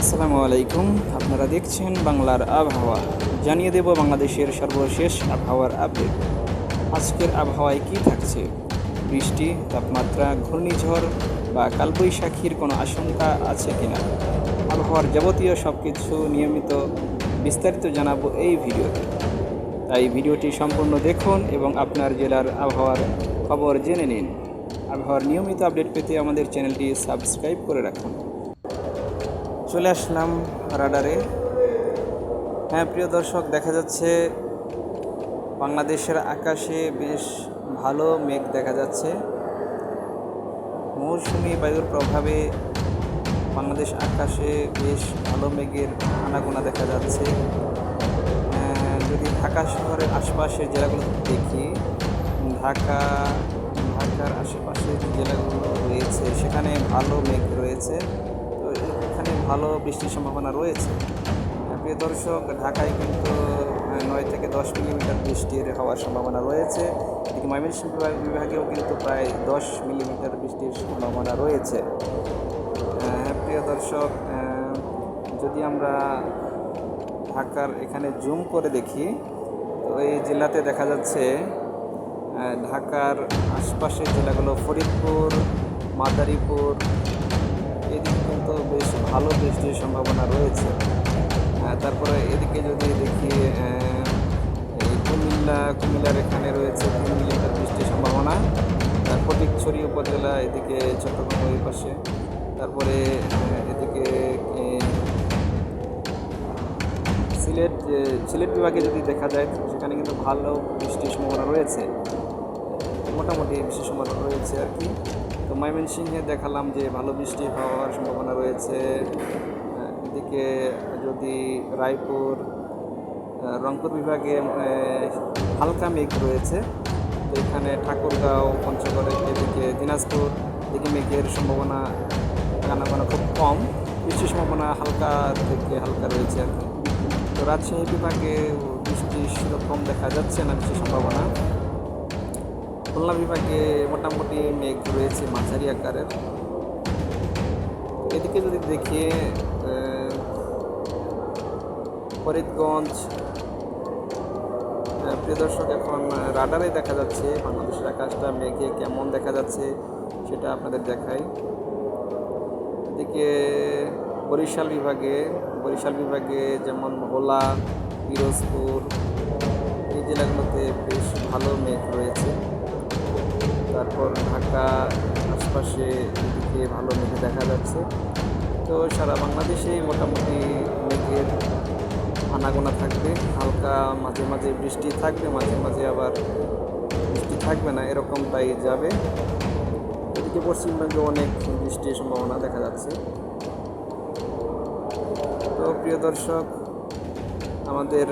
আসসালামু আলাইকুম। আপনারা দেখছেন বাংলার আবহাওয়া। জানিয়ে দেব বাংলাদেশের সর্বশেষ আবহাওয়ার আপডেট। আজকের আবহাওয়ায় কি থাকছে? বৃষ্টি, তাপমাত্রা, ঘূর্ণিঝড় বা কালবৈশাখীর কোনো আশঙ্কা আছে কিনা? আবহাওয়ার যাবতীয় সব কিছু নিয়মিত বিস্তারিত জানাব এই ভিডিওতে। তাই ভিডিওটি সম্পূর্ণ দেখুন এবং আপনার জেলার আবহাওয়ার খবর জেনে নিন। আবহাওয়ার নিয়মিত আপডেট পেতে আমাদের চ্যানেলটি সাবস্ক্রাইব করে রাখুন। চলে আসলাম রাডারে। হ্যাঁ প্রিয় দর্শক দেখা যাচ্ছে বাংলাদেশের আকাশে বেশ ভালো মেঘ দেখা যাচ্ছে। মৌসুমি বায়ুর প্রভাবে বাংলাদেশ আকাশে বেশ ভালো মেঘের আনাগোনা দেখা যাচ্ছে। আহ, যদি ঢাকা শহরের আশপাশের জেলাগুলো দেখি ঢাকা ঢাকার আশেপাশে যে জেলাগুলো রয়েছে সেখানে ভালো মেঘ রয়েছে। ভালো বৃষ্টির সম্ভাবনা রয়েছে। আহ, প্রিয় দর্শক ঢাকায় কিন্তু নয় থেকে দশ মিলিমিটার বৃষ্টির হওয়ার সম্ভাবনা রয়েছে। এদিকে ময়মনসিংহ বিভাগ- বিভাগেও কিন্তু প্রায় দশ মিলিমিটার বৃষ্টির সম্ভাবনা রয়েছে। আহ, প্রিয় দর্শক যদি আমরা ঢাকার এখানে জুম করে দেখি তো এই জেলাতে দেখা যাচ্ছে ঢাকার আশপাশের জেলাগুলো ফরিদপুর মাদারীপুর এদিকে কিন্তু বেশ ভালো বৃষ্টির সম্ভাবনা রয়েছে। তারপরে এদিকে যদি দেখি কুমিল্লা, কুমিল্লার এখানে রয়েছে তিন মিলিমিটার বৃষ্টির সম্ভাবনা। ফটিকছড়ি উপজেলা এদিকে চট্টগ্রাম ওই পাশে। তারপরে এদিকে সিলেট সিলেট বিভাগে যদি দেখা যায়, সেখানে কিন্তু ভালো বৃষ্টির সম্ভাবনা রয়েছে। মোটামুটি বৃষ্টির সম্ভাবনা রয়েছে আর কি। তো ময়মনসিংহে দেখালাম যে ভালো বৃষ্টি হওয়ার সম্ভাবনা রয়েছে। এদিকে যদি রায়পুর রংপুর বিভাগে হালকা মেঘ রয়েছে। তো এখানে ঠাকুরগাঁও, পঞ্চগড়, এদিকে দিনাজপুর, এদিকে মেঘের সম্ভাবনা আনাগোনা খুব কম। বৃষ্টির সম্ভাবনা হালকা থেকে হালকা রয়েছে আর কি। তো রাজশাহী বিভাগে বৃষ্টি সেরকম দেখা যাচ্ছে না, বৃষ্টির সম্ভাবনা। খুলনা বিভাগে মোটামুটি মেঘ রয়েছে মাঝারি আকারের। এদিকে যদি দেখি ফরিদগঞ্জ প্রিয় দর্শক, এখন রাডারে দেখা যাচ্ছে, বাংলাদেশের আকাশটা মেঘে কেমন দেখা যাচ্ছে সেটা আপনাদের দেখাই। এদিকে বরিশাল বিভাগে বরিশাল বিভাগে যেমন ভোলা পিরোজপুর, এই জেলাগুলোতে বেশ ভালো মেঘ রয়েছে। তারপর ঢাকা আশপাশে এদিকে ভালো মেঘ দেখা যাচ্ছে। তো সারা বাংলাদেশে মোটামুটি মেঘের আনাগোনা থাকবে। হালকা মাঝে মাঝে বৃষ্টি থাকবে, মাঝে মাঝে আবার বৃষ্টি থাকবে না, এরকম এরকমটাই যাবে। এদিকে পশ্চিমবঙ্গে অনেক বৃষ্টির সম্ভাবনা দেখা যাচ্ছে। তো প্রিয় দর্শক, আমাদের